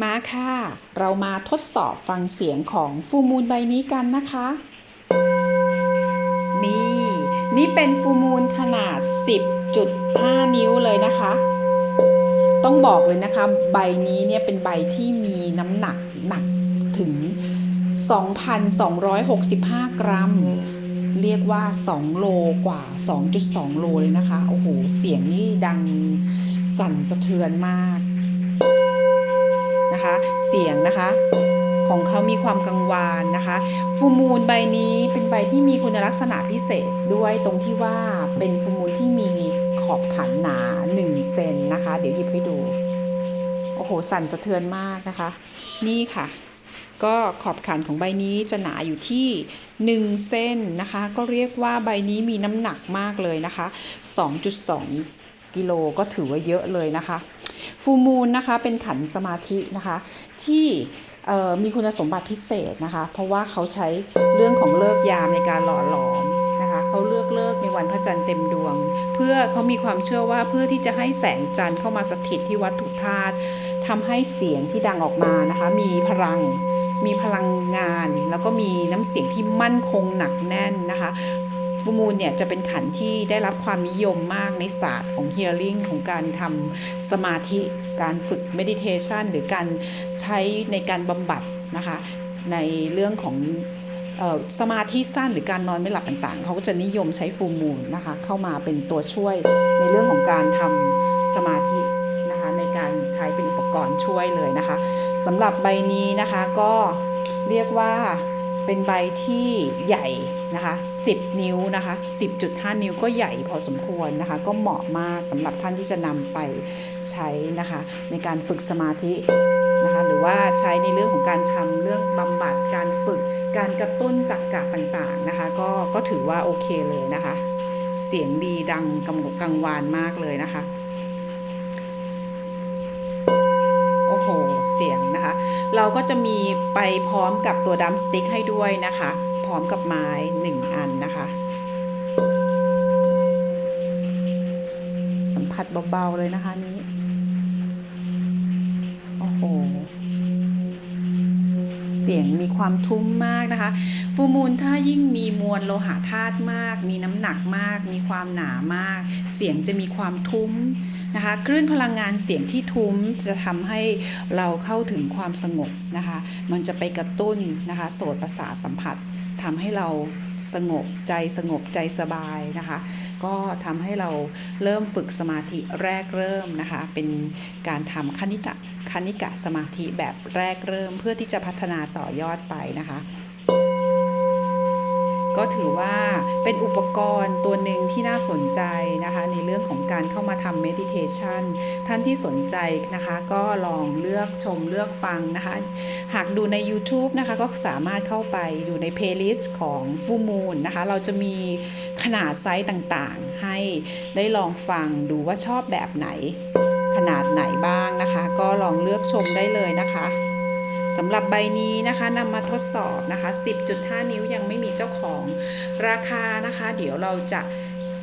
มาค่ะ เรามาทดสอบฟังเสียงของฟูมูลใบนี้กันนะคะ นี่ นี่เป็นฟูมูลขนาด 10.5 นิ้วเลยนะคะ ต้องบอกเลยนะคะ ใบนี้เนี่ยเป็นใบที่มีน้ำหนักหนักถึง 2,265 กรัม เรียกว่า 2 โลกว่า 2.2 โลเลยนะคะ โอ้โห เสียงนี่ดังสั่นสะเทือนมาก นะคะ เสียงนะคะ ของเขามีความกังวานนะคะฟูมูลใบนี้เป็นใบที่มีคุณลักษณะพิเศษด้วยตรงที่ว่าเป็นฟูมูลที่มีขอบขันหนา 1 เซนนะคะ เดี๋ยวหยิบให้ดูโอ้โหสั่นสะเทือนมากนะคะ นี่ค่ะ ก็ขอบขันของใบนี้จะหนาอยู่ที่ 1 เส้นนะคะ ก็เรียกว่าใบนี้มีน้ำหนักมากเลยนะคะ 2.2 กิโลก็ถือว่าเยอะเลยนะคะ ฟูมูลนะคะเป็นขันสมาธินะคะที่มีคุณสมบัติพิเศษนะคะ เพราะว่าเขาใช้เรื่องของเลิกยามในการหล่อหลอมนะคะเขาเลือกเลิกในวันพระจันทร์เต็มดวง เพื่อเขามีความเชื่อว่าเพื่อที่จะให้แสงจันทร์เข้ามาสถิตที่วัตถุธาตุทำให้เสียงที่ดังออกมานะคะ มีพลังมีพลังงาน แล้วก็มีน้ำเสียงที่มั่นคงหนักแน่นนะคะ ฟูมูลเนี่ยจะเป็นขันที่ได้รับความนิยมมากในศาสตร์ของ healing ของการทำสมาธิการฝึก meditation หรือการใช้ในการบำบัดนะคะในเรื่องของสมาธิสั้นหรือการนอนไม่หลับต่างๆ เขาก็จะนิยมใช้ฟูมูลนะคะเข้ามาเป็นตัวช่วยในเรื่องของการทำสมาธินะคะในการใช้เป็นอุปกรณ์ช่วยเลยนะคะสำหรับใบนี้นะคะก็เรียกว่า เป็นใบที่ใหญ่นะคะ 10 นิ้วนะคะ 10.5 นิ้วก็ใหญ่พอสมควรนะคะ ก็เหมาะมากสำหรับท่านที่จะนำไปใช้นะคะ ในการฝึกสมาธินะคะ หรือว่าใช้ในเรื่องของการทำเรื่องบำบัดการฝึกการกระตุ้นจักกะต่างๆนะคะ ก็ก็ถือว่าโอเคเลยนะคะ เสียงดีดังกำกกังวานมากเลยนะคะ โอ้โห เสียง เราก็จะมีไปพร้อมกับตัวดัมสติ๊กให้ด้วยนะคะ พร้อมกับไม้หนึ่งอันนะคะ สัมผัสเบาๆเลยนะคะนี้ เสียงมีความทุ้มมากนะคะ ฟูมูลถ้ายิ่งมีมวลโลหะธาตุมาก มีน้ำหนักมาก มีความหนามาก เสียงจะมีความทุ้มนะคะคลื่นพลังงานเสียงที่ทุ้มจะทำให้เราเข้าถึงความสงบนะคะ มันจะไปกระตุ้นนะคะโสตประสาทสัมผัส ทำให้เราสงบใจสงบใจสบายนะคะ ก็ทำให้เราเริ่มฝึกสมาธิแรกเริ่มนะคะ เป็นการทำคณิกะคณิกะสมาธิแบบแรกเริ่มเพื่อที่จะพัฒนาต่อยอดไปนะคะ ก็ถือว่าเป็นอุปกรณ์ตัวหนึ่งที่น่าสนใจนะคะ ในเรื่องของการเข้ามาทำ meditation ท่านที่สนใจนะคะ ก็ลองเลือกชมเลือกฟังนะคะ หากดูใน YouTube นะคะก็สามารถเข้าไปดูใน playlist ของ Full Moon นะคะ เราจะมีขนาดไซส์ต่างๆ ให้ได้ลองฟังดูว่าชอบแบบไหน ขนาดไหนบ้างนะคะ ก็ลองเลือกชมได้เลยนะคะ สำหรับใบนี้นะคะนำมาทดสอบนะคะ 10.5 นิ้วยังไม่มีเจ้าของราคานะคะ เดี๋ยวเราจะ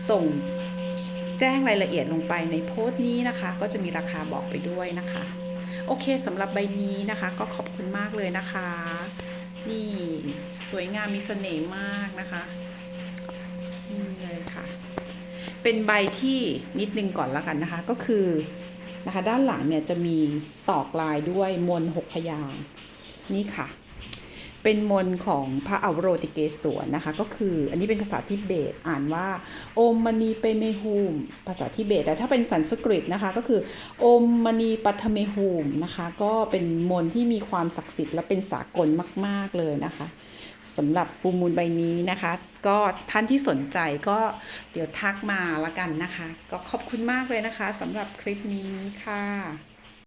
ส่งแจ้งรายละเอียดลงไปในโพสต์นี้นะคะ ก็จะมีราคาบอกไปด้วยนะคะ โอเคสำหรับใบนี้นะคะ ก็ขอบคุณมากเลยนะคะ นี่สวยงามมีเสน่ห์มากนะคะนี่เลยค่ะ เป็นใบที่นิดนึงก่อนแล้วกันนะคะ ก็คือ นะคะ ด้านหลังเนี่ยจะมีตอกลายด้วยมนหกพยางนี่ค่ะ เป็นมนของพระอวโรติเกศวนนะคะ ก็คืออันนี้เป็นภาษาทิเบตอ่านว่า โอมมณีเปเมฮูม ภาษาทิเบตแต่ถ้าเป็นสันสกฤตนะคะ ก็คือโอมมณีปัทเมฮูมนะคะ ก็เป็นมนที่มีความศักดิ์สิทธิ์และเป็นสากลมาก ๆเลยนะคะ สำหรับฟูมูลใบนี้นะคะ ก็ท่านที่สนใจก็เดี๋ยวทักมาละกันนะคะ ก็ขอบคุณมากเลยนะคะสำหรับคลิปนี้ค่ะ